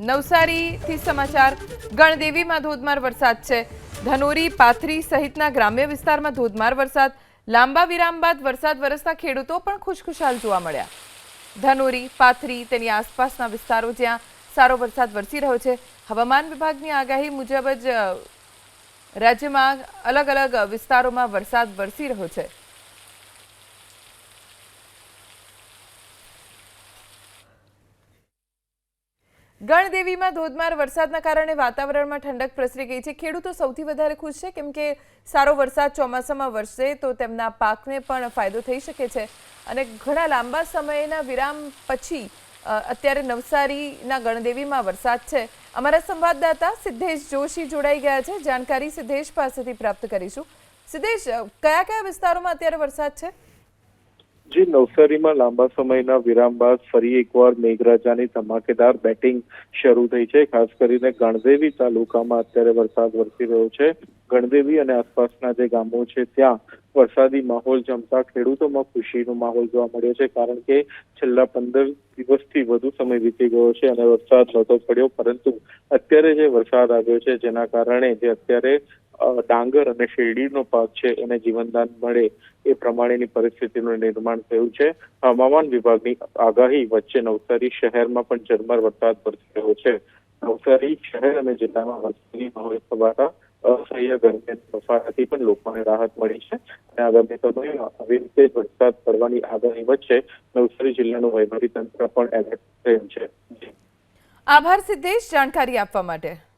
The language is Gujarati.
નવસારીથી સમાચાર. ગણદેવીમાં ધોધમાર વરસાદ છે. ધનોરી, પાથરી સહિતના ગ્રામ્ય વિસ્તારમાં ધોધમાર વરસાદ. લાંબા વિરામ બાદ વરસાદ વરસતા ખેડૂતો પણ ખુશખુશાલ જોવા મળ્યા. ધનોરી, પાથરી તેની આસપાસના વિસ્તારો જ્યાં સારો વરસાદ વરસી રહ્યો છે. હવામાન વિભાગની આગાહી મુજબ જ રાજ્યમાં અલગ અલગ વિસ્તારોમાં વરસાદ વરસી રહ્યો છે. ગણદેવીમાં ધોધમાર વરસાદના કારણે વાતાવરણમાં ઠંડક પ્રસરી ગઈ છે. ખેડૂતો સૌથી વધારે ખુશ છે, કેમ કે સારો વરસાદ ચોમાસામાં વરસે તો તેમના પાકને પણ ફાયદો થઈ શકે છે. અને ઘણા લાંબા સમયના વિરામ પછી અત્યારે નવસારીના ગણદેવીમાં વરસાદ છે. અમારા સંવાદદાતા સિદ્ધેશ જોશી જોડાઈ ગયા છે. જાણકારી સિદ્ધેશ પાસેથી પ્રાપ્ત કરીશું. સિદ્ધેશ કયા કયા વિસ્તારોમાં અત્યારે વરસાદ છે? જે નવસારીમાં લાંબા સમયના વિરામ બાદ ફરી એકવાર મેઘરાજાની ધમાકેદાર બેટિંગ શરૂ થઈ છે. ખાસ કરીને ગણદેવી તાલુકામાં અત્યારે વરસાદ વરસી રહ્યો છે. ગણદેવી અને આસપાસના જે ગામો છે, ત્યાં વરસાદી માહોલ જમતા ખેડૂતોમાં ખુશીનો માહોલ જોવા મળ્યો છે. કારણ કે છેલ્લા પંદર દિવસથી વધુ સમય વીતી ગયો છે અને વરસાદ નહોતો પડ્યો. પરંતુ અત્યારે જે વરસાદ આવ્યો છે, જેના કારણે જે અત્યારે ડાંગર અને શેરડીનો પાક છે, એને જીવનદાન મળે એ પ્રમાણેની પરિસ્થિતિનું નિર્માણ થયું છે. હવામાન વિભાગની આગાહી વચ્ચે નવસારી શહેરમાં પણ ઝરમર વરસાદ વરસી રહ્યો છે. નવસારી શહેર અને જિલ્લામાં વરસાદી માહોલ થવાતા અસહ્ય ગરમી અને પણ લોકોને રાહત મળી છે. અને આગામી સમયમાં આવી રીતે જ વરસાદ પડવાની આગાહી વચ્ચે નવસારી જિલ્લાનું વહીવટી તંત્ર પણ એલર્ટ થયું છે. આભાર સિદ્ધેશ. જાણકારી આપવા માટે.